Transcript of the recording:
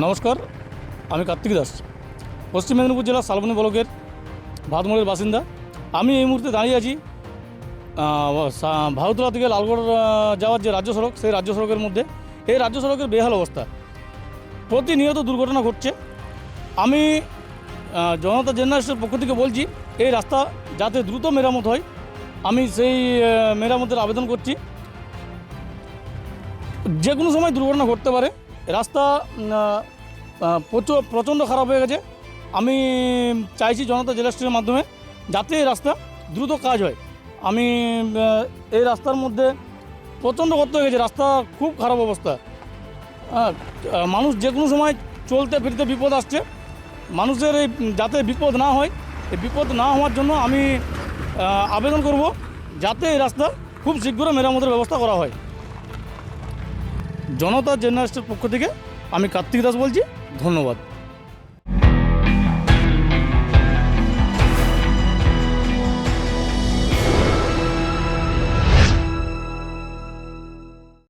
নমস্কার, আমি কার্তিক দাস। পশ্চিম মেদিনীপুর জেলার শালবনী ব্লকের ভাতমোড়ের বাসিন্দা। আমি এই মুহূর্তে দাঁড়িয়ে আছি ভারতলা থেকে লালগড় যাওয়ার যে রাজ্য সড়ক, সেই রাজ্য সড়কের মধ্যে। এই রাজ্য সড়কের বেহাল অবস্থা। প্রতিনিয়ত দুর্ঘটনা ঘটছে। আমি জনতা জেনারেশনের পক্ষ থেকে বলছি, এই রাস্তা যাতে দ্রুত মেরামত হয়, আমি সেই মেরামতের আবেদন করছি। যে কোনো সময় দুর্ঘটনা ঘটতে পারে রাস্তা প্রচুর, প্রচণ্ড খারাপ হয়ে গেছে। আমি চাইছি জনতা জেলাস্ট্রির মাধ্যমে যাতে এই রাস্তা দ্রুত কাজ হয়। আমি এই রাস্তার মধ্যে প্রচণ্ড গর্ত হয়ে গেছে, রাস্তা খুব খারাপ অবস্থা। মানুষ যে কোনো সময় চলতে ফিরতে বিপদ আসছে। মানুষের এই, যাতে বিপদ না হয়, এই বিপদ না হওয়ার জন্য আমি আবেদন করব যাতে এই রাস্তা খুব শীঘ্র মেরামতের ব্যবস্থা করা হয়। জনতা জেনারেস্টের পক্ষ থেকে আমি কার্তিক দাস বলছি ধন্যবাদ।